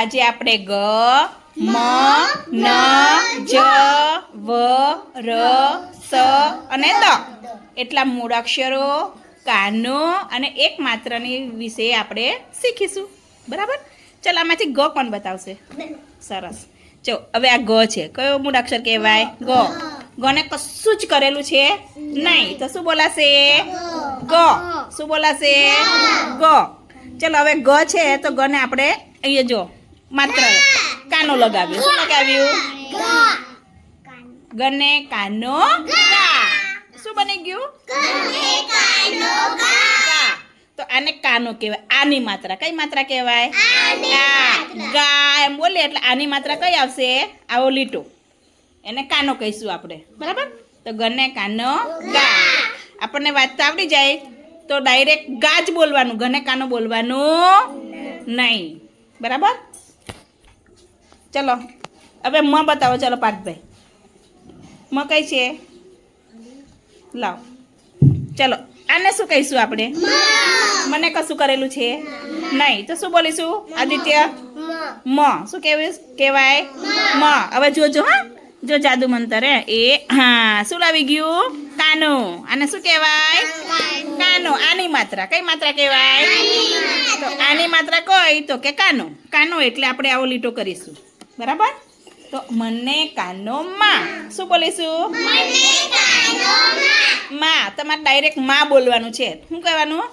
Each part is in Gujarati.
આજે આપણે ગ મ ન જ વ ર સ અને દ. એટલા મૂળાક્ષરો કાનો અને એક માત્રની વિશે આપણે શીખીશું. બરાબર? ચાલ આમાંથી ગ કોણ બતાવશે? સરસ. જો હવે આ ગ છે. કયો મૂળાક્ષર કહેવાય? ગ. ગને કશું જ કરેલું છે નહીં. તો શું બોલાશે? ગ. શું બોલાશે? ગ. ચલો હવે ગ છે તો ગને આપણે અહીંયા જો. માત્ર કાનો લગાવ્યો. શું લગાવ્યું? ગને કાનો ગા. શું બની ગયું? ગા. તો આને કાનો કહેવાય. આની માત્રા. કઈ માત્રા કહેવાય? આ ગા. એમ બોલીએ એટલે આની માત્રા કઈ આવશે? આવો લીટો. એને કાનો કહીશું આપણે. બરાબર? તો ગને કાનો ગા. આપણને વાંચતા આવડી જાય. તો ડાયરેક્ટ ગા જ બોલવાનું. ગને કાનો બોલવાનું નહીં. બરાબર? ચલો, હવે મ બતાવો, ચલો પાર્થભાઈ. મ કઈ છે? લાવ. ચલો, આને શું કહીશું આપણે? મને કશું કરેલું છે? નહીં. તો શું બોલીશું? આદિત્ય? મ. શું કહેવું કહેવાય? મ. હવે જોજો, હા. જો જાદુ મંતર એ, હા. શું લાવી ગયું? કાનો. આને શું કહેવાય? કાનો. આની માત્રા. કઈ માત્રા કહેવાય? તો આની માત્રા કોઈ. તો કે કાનો. કાનો એટલે આપણે આવો લીટો કરીશું. બરાબર? તો મને કાનો માં. શું બોલીશું માં. તમારે ડાયરેક્ટમાં બોલવાનું છે. શું કહેવાનું?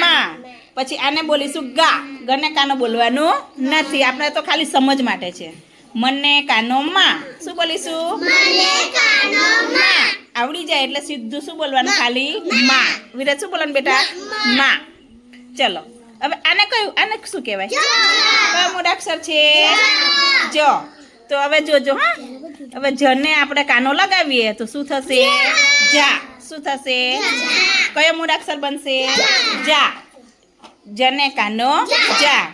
માં. પછી આને બોલીશું ગા. ગને કાનો બોલવાનું નથી. આપણે તો ખાલી સમજ માટે છે. મને કાનો માં. શું બોલીશું? માં. આવડી જાય એટલે સીધું શું બોલવાનું? ખાલી માં. વિરાજ શું બોલવાનું બેટા? માં. ચલો. હવે આને કયું આને શું કહેવાય? કયો મૂળાક્ષર છે જ. તો હવે જોજો હા. હવે જને આપણે કાનો લગાવીએ તો શું થશે? જા. શું થશે? કયો મૂળાક્ષર બનશે? જા. જને કાનો જા.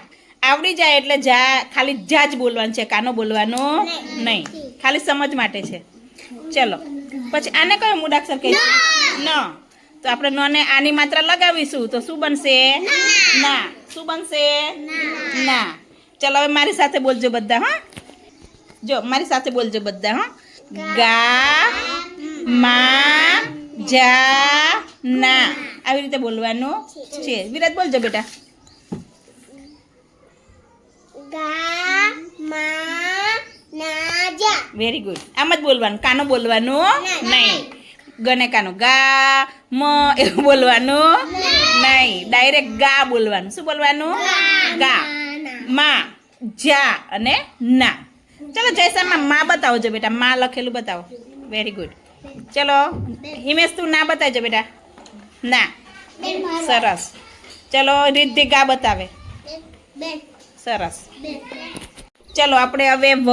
આવડી જાય એટલે જા ખાલી જા જ બોલવાનું છે કાનો બોલવાનો નહીં. ખાલી સમજ માટે છે. ચલો. પછી આને કયો મૂળાક્ષર કહે ન. તો આપણે નને આની માત્રા લગાવીશું. તો શું બનશે? ના. શું બનશે? ના. ચલો હવે મારી સાથે બોલજો બધા હા. જો મારી સાથે બોલજો બધા હા. ગા મા. જા ના. આવી રીતે બોલવાનું છે. વિરાટ બોલજો બેટા. વેરી ગુડ આમ જ બોલવાનું. કાનો બોલવાનું નહીં. ગને કાનો? ગા મ એવું બોલવાનું નહીં. ડાયરેક્ટ ગા બોલવાનું. શું બોલવાનું? ગા. મા જા અને ના. ચલો જયસામાં બતાવો બતાવજો બેટા. મા લખેલું બતાવો. વેરી ગુડ ચલો હિમેશ તું ના બતાવજો બેટા. ના. સરસ. ચલો રિદ્ધિ ગા બતાવે. સરસ. ચલો આપણે હવે વ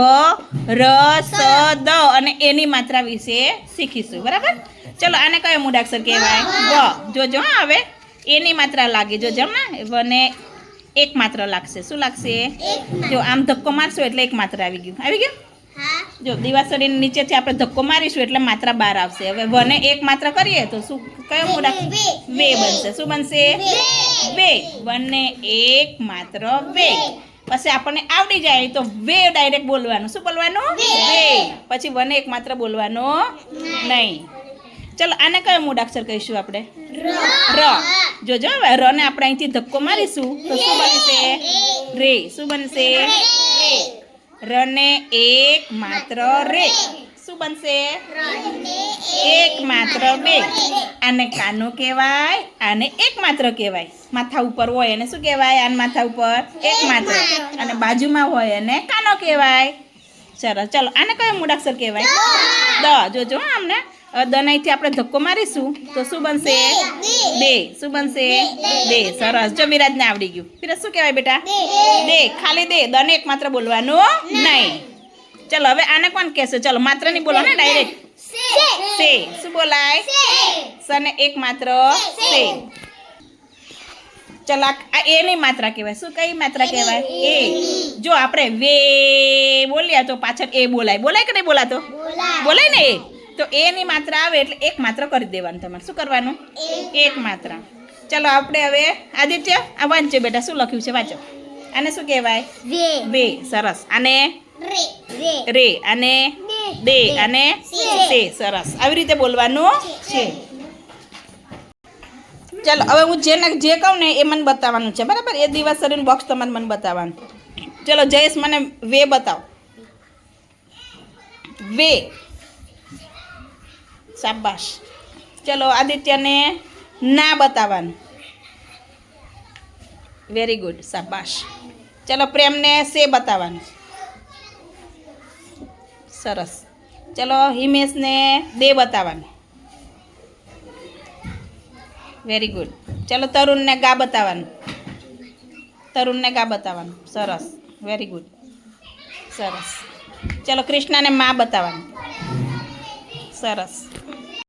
ર સ દ અને એની માત્રા વિશે શીખીશું બરાબર? ચલો આને કયો મૂળાક્ષર કહેવાય? વ. જોજો હા હવે. એની માત્રા લાગે જોજો ને વને એક માત્ર લાગશે. શું લાગશે? જો આમ ધક્કો મારશું એટલે એક માત્ર આવી ગયું. આવી ગયું? જો દિવાસળીની નીચેથી આપણે ધક્કો મારીશું એટલે માત્રા બહાર આવશે. હવે વને એક માત્ર કરીએ તો શું કયો મૂળાક્ષર? વે. બનશે. શું બનશે? વે. વને એક માત્ર વે. પછી આપણને આવડી જાય તો વે ડાયરેક્ટ બોલવાનું. શું બોલવાનું? વે. પછી વને એક માત્ર બોલવાનું નહીં. ચલો આને કયો મૂળાક્ષર કહીશું આપણે? ર. જોજો ર ને આપણે અહીંથી ધક્કો મારીશું. તો શું બનશે? રે. શું બનશે? રે. ર ને એક માત્ર રે. શું બનશે? એક માત્ર બે. આને કાનો કહેવાય આને એક માત્ર કહેવાય. માથા ઉપર હોય એને શું કહેવાય? આને માથા ઉપર? એક માત્ર. અને બાજુમાં હોય એને કાનો કહેવાય. સરસ ચલો આને કયો મૂળાક્ષર કહેવાય? દ. જોજો હવે દનાઈથી આપણે ધક્કો મારીશું. તો શું બનશે? બે. શું બનશે? બે. સરસ. જો મિરાજને આવડી ગયું. વિરાજ શું કહેવાય બેટા? દે ખાલી દે. દને એક માત્ર બોલવાનું નહીં. ચલો હવે આને કોણ કહેશે? ચલો માત્ર નહીં બોલો ને ડાયરેક્ટ સે. શું બોલાય? સને એક માત્ર સે. ચલો આ એ એની માત્રા કહેવાય. શું કઈ માત્રા કહેવાય? એ. જો આપણે વે બોલ્યા તો પાછળ એ બોલાય. બોલાય કે નહીં બોલાતો? બોલાય. ને એ? તો એની માત્રા આવે એટલે એક માત્ર કરી દેવાનું તમારે. શું કરવાનું? એક માત્રા. ચલો આપણે હવે આદિત્ય આ વાંચો બેટા શું લખ્યું છે? વાંચો. આને શું કહેવાય? વે. સરસ. આને રે અને દે અને સે. સે. સરસ. આવી રીતે બોલવાનું છે. ચાલો હવે હું જેને જે કહું ને એ મને બતાવવાનું છે. બરાબર? એ દિવસ સરીનું બોક્સ તમારે મને બતાવવાનું. ચલો જયેશ મને વે બતાવ. વે. શાબાશ. ચલો આદિત્યને ના બતાવવાનું. વેરી ગુડ શાબાશ. ચલો પ્રેમને સે બતાવવાનું. સરસ. ચલો હિમેશને દે બતાવવાનું. વેરી ગુડ ચલો તરુણને ગા બતાવવાનું. તરુણને ગા બતાવવાનું. સરસ. વેરી ગુડ સરસ. ચલો કૃષ્ણને મા બતાવવાનું. સરસ.